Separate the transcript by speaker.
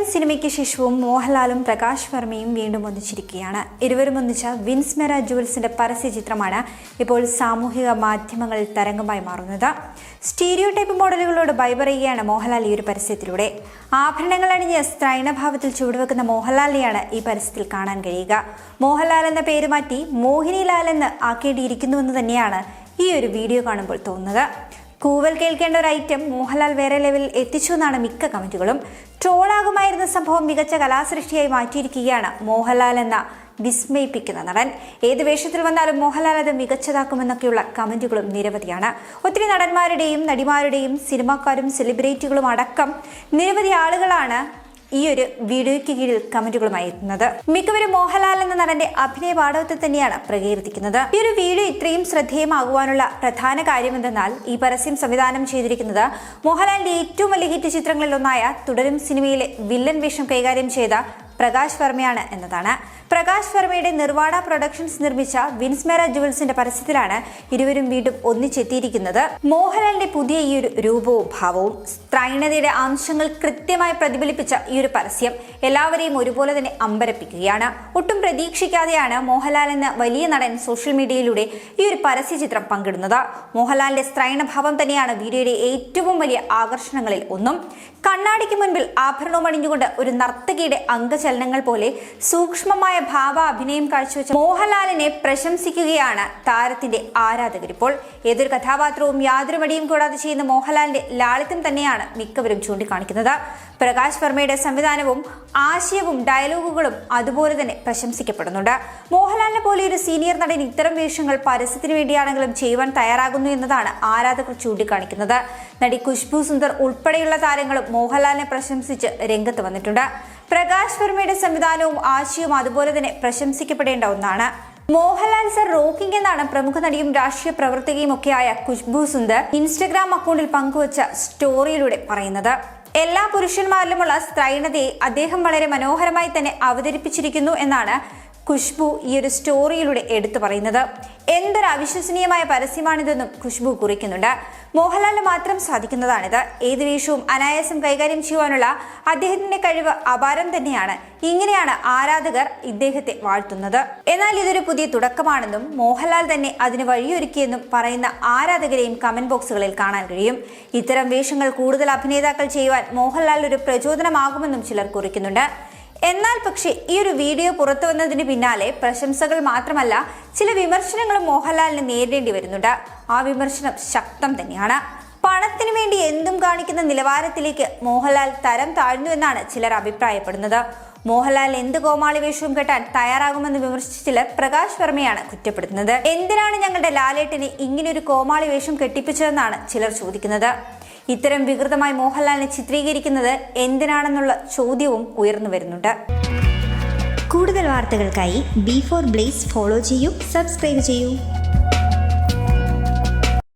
Speaker 1: തുടരും സിനിമയ്ക്ക് ശേഷവും മോഹൻലാലും പ്രകാശ് വർമ്മയും വീണ്ടും ഒന്നിച്ചിരിക്കുകയാണ്. ഇരുവരും ഒന്നിച്ച വിൻസ്മെര ജുവൽസിന്റെ പരസ്യ ചിത്രമാണ് ഇപ്പോൾ സാമൂഹിക മാധ്യമങ്ങളിൽ തരംഗമായി മാറുന്നത്. സ്റ്റീരിയോ ടൈപ്പ് മോഡലുകളോട് ഭയപറയുകയാണ് പറയുകയാണ് മോഹൻലാൽ ഈ ഒരു പരസ്യത്തിലൂടെ. ആഭരണങ്ങൾ അണിഞ്ഞ് സ്ത്രൈണഭാവത്തിൽ ചുവടുവെക്കുന്ന മോഹൻലാലിനെയാണ് ഈ പരസ്യത്തിൽ കാണാൻ കഴിയുക. മോഹൻലാൽ എന്ന പേര് മാറ്റി മോഹിനിലാൽ എന്ന് ആക്കേണ്ടിയിരിക്കുന്നുവെന്ന് തന്നെയാണ് ഈ ഒരു വീഡിയോ കാണുമ്പോൾ തോന്നുന്നത്. കൂവൽ കേൾക്കേണ്ട ഒരു ഐറ്റം മോഹൻലാൽ വേറെ ലെവലിൽ എത്തിച്ചു എന്നാണ് മിക്ക കമന്റുകളും ട്രോളാകുമായിരുന്ന സംഭവം മികച്ച കലാസൃഷ്ടിയായി മാറ്റിയിരിക്കുകയാണ് മോഹൻലാൽ എന്ന വിസ്മയിപ്പിക്കുന്ന നടൻ. ഏത് വേഷത്തിൽ വന്നാലും മോഹൻലാൽ അത് മികച്ചതാക്കുമെന്നൊക്കെയുള്ള കമന്റുകളും നിരവധിയാണ്. ഒത്തിരി നടന്മാരുടെയും നടിമാരുടെയും സിനിമാക്കാരും സെലിബ്രിറ്റികളും അടക്കം നിരവധി ആളുകളാണ് ഈ ഒരു വീഡിയോയ്ക്ക് കീഴിൽ കമന്റുകളുമായി എത്തുന്നത്. മിക്കവരും മോഹൻലാൽ എന്ന നടന്റെ അഭിനയ പാഠവത്തെ തന്നെയാണ് പ്രകീർത്തിക്കുന്നത്. ഈ ഒരു വീഡിയോ ഇത്രയും ശ്രദ്ധേയമാകുവാനുള്ള പ്രധാന കാര്യം എന്തെന്നാൽ ഈ പരസ്യം സംവിധാനം ചെയ്തിരിക്കുന്നത് മോഹൻലാലിന്റെ ഏറ്റവും വലിയ ഹിറ്റ് ചിത്രങ്ങളിൽ ഒന്നായ തുടരും സിനിമയിലെ വില്ലൻ വേഷം കൈകാര്യം ചെയ്ത പ്രകാശ് വർമ്മയാണ് എന്നതാണ്. പ്രകാശ് വർമ്മയുടെ നിർവാണ പ്രൊഡക്ഷൻസ് നിർമ്മിച്ച വിൻസ്മേര ജുവൽസിന്റെ പരസ്യത്തിലാണ് ഇരുവരും വീണ്ടും ഒന്നിച്ചെത്തിയിരിക്കുന്നത്. മോഹൻലാലിന്റെ പുതിയ ഈ ഒരു രൂപവും ഭാവവും സ്ത്രൈണതയുടെ അംശങ്ങൾ കൃത്യമായി പ്രതിഫലിപ്പിച്ച ഈ ഒരു പരസ്യം എല്ലാവരെയും ഒരുപോലെ തന്നെ അമ്പരപ്പിക്കുകയാണ്. ഒട്ടും പ്രതീക്ഷിക്കാതെയാണ് മോഹൻലാൽ എന്ന വലിയ നടൻ സോഷ്യൽ മീഡിയയിലൂടെ ഈ ഒരു പരസ്യ ചിത്രം പങ്കിടുന്നത്. മോഹൻലാലിന്റെ സ്ത്രൈണഭാവം തന്നെയാണ് വീഡിയോയുടെ ഏറ്റവും വലിയ ആകർഷണങ്ങളിൽ ഒന്നും. കണ്ണാടിക്ക് മുൻപിൽ ആഭരണവും അണിഞ്ഞുകൊണ്ട് ഒരു നർത്തകിയുടെ അംഗചലനങ്ങൾ പോലെ സൂക്ഷ്മമായ ഭാവ അഭിനയം കാഴ്ചവെച്ച മോഹൻലാലിനെ പ്രശംസിക്കുകയാണ് താരത്തിന്റെ ആരാധകർ. ഇപ്പോൾ ഏതൊരു കഥാപാത്രവും യാതൊരു മടിയും കൂടാതെ ചെയ്യുന്ന മോഹൻലാലിന്റെ ലാളിത്യം തന്നെയാണ് മിക്കവരും ചൂണ്ടിക്കാണിക്കുന്നത്. പ്രകാശ് വർമ്മയുടെ സംവിധാനവും ആശയവും ഡയലോഗുകളും അതുപോലെ തന്നെ പ്രശംസിക്കപ്പെടുന്നുണ്ട്. മോഹൻലാലിനെ പോലെ ഒരു സീനിയർ നടൻ ഇത്തരം വേഷങ്ങൾ പരസ്യത്തിന് വേണ്ടിയാണെങ്കിലും ചെയ്യുവാൻ തയ്യാറാകുന്നു എന്നതാണ് ആരാധകർ ചൂണ്ടിക്കാണിക്കുന്നത്. നടി ഖുഷ്ബു സുന്ദർ ഉൾപ്പെടെയുള്ള താരങ്ങളും മോഹൻലാലിനെ പ്രശംസിച്ച് രംഗത്ത് വന്നിട്ടുണ്ട്. പ്രകാശ് വർമ്മയുടെ സംവിധാനവും ആശയവും അതുപോലെ തന്നെ പ്രശംസിക്കപ്പെടേണ്ട ഒന്നാണ്. മോഹൻലാൽ സർ റോക്കിംഗ് എന്നാണ് പ്രമുഖ നടിയും രാഷ്ട്രീയ പ്രവർത്തകയും ഒക്കെയായ ഖുഷ്ബു സുന്ദർ ഇൻസ്റ്റഗ്രാം അക്കൗണ്ടിൽ പങ്കുവച്ച സ്റ്റോറിയിലൂടെ പറയുന്നത്. എല്ലാ പുരുഷന്മാരിലുമുള്ള സ്ത്രൈണതയെ അദ്ദേഹം വളരെ മനോഹരമായി തന്നെ അവതരിപ്പിച്ചിരിക്കുന്നു എന്നാണ് ഖുഷ്ബു ഈ ഒരു സ്റ്റോറിയിലൂടെ എടുത്തു പറയുന്നത്. എന്തൊരു അവിശ്വസനീയമായ പരസ്യമാണിതെന്നും ഖുഷ്ബു കുറിക്കുന്നുണ്ട്. മോഹൻലാലിന് മാത്രം സാധിക്കുന്നതാണിത്. ഏത് വേഷവും അനായാസം കൈകാര്യം ചെയ്യുവാനുള്ള അദ്ദേഹത്തിന്റെ കഴിവ് അപാരം തന്നെയാണ്. ഇങ്ങനെയാണ് ആരാധകർ ഇദ്ദേഹത്തെ വാഴ്ത്തുന്നത്. എന്നാൽ ഇതൊരു പുതിയ തുടക്കമാണെന്നും മോഹൻലാൽ തന്നെ അതിന് വഴിയൊരുക്കിയെന്നും പറയുന്ന ആരാധകരെയും കമന്റ് ബോക്സുകളിൽ കാണാൻ കഴിയും. ഇത്തരം വേഷങ്ങൾ കൂടുതൽ അഭിനേതാക്കൾ ചെയ്യുവാൻ മോഹൻലാൽ ഒരു പ്രചോദനമാകുമെന്നും ചിലർ കുറിക്കുന്നുണ്ട്. എന്നാൽ പക്ഷേ ഈ ഒരു വീഡിയോ പുറത്തു വന്നതിന് പിന്നാലെ പ്രശംസകൾ മാത്രമല്ല ചില വിമർശനങ്ങളും മോഹൻലാലിന് നേരിടേണ്ടി വരുന്നുണ്ട്. ആ വിമർശനം ശക്തം തന്നെയാണ്. പണത്തിനു വേണ്ടി എന്തും കാണിക്കുന്ന നിലവാരത്തിലേക്ക് മോഹൻലാൽ തരം താഴ്ന്നു എന്നാണ് ചിലർ അഭിപ്രായപ്പെടുന്നത്. മോഹൻലാൽ എന്ത് കോമാളി വേഷവും കെട്ടാൻ തയ്യാറാകുമെന്ന് വിമർശിച്ച ചിലർ പ്രകാശ് വർമ്മയാണ് കുറ്റപ്പെടുത്തുന്നത്. എന്തിനാണ് ഞങ്ങളുടെ ലാലേട്ടിനെ ഒരു കോമാളി വേഷം കെട്ടിപ്പിച്ചതെന്നാണ് ചിലർ ചോദിക്കുന്നത്. ഇത്തരം വികൃതമായി മോഹൻലാലിനെ ചിത്രീകരിക്കുന്നത് എന്തിനാണെന്നുള്ള ചോദ്യവും ഉയർന്നു വരുന്നുണ്ട്.
Speaker 2: കൂടുതൽ വാർത്തകൾക്കായി ബി ഫോർ ബ്ലേസ് ഫോളോ ചെയ്യൂ സബ്സ്ക്രൈബ് ചെയ്യൂ.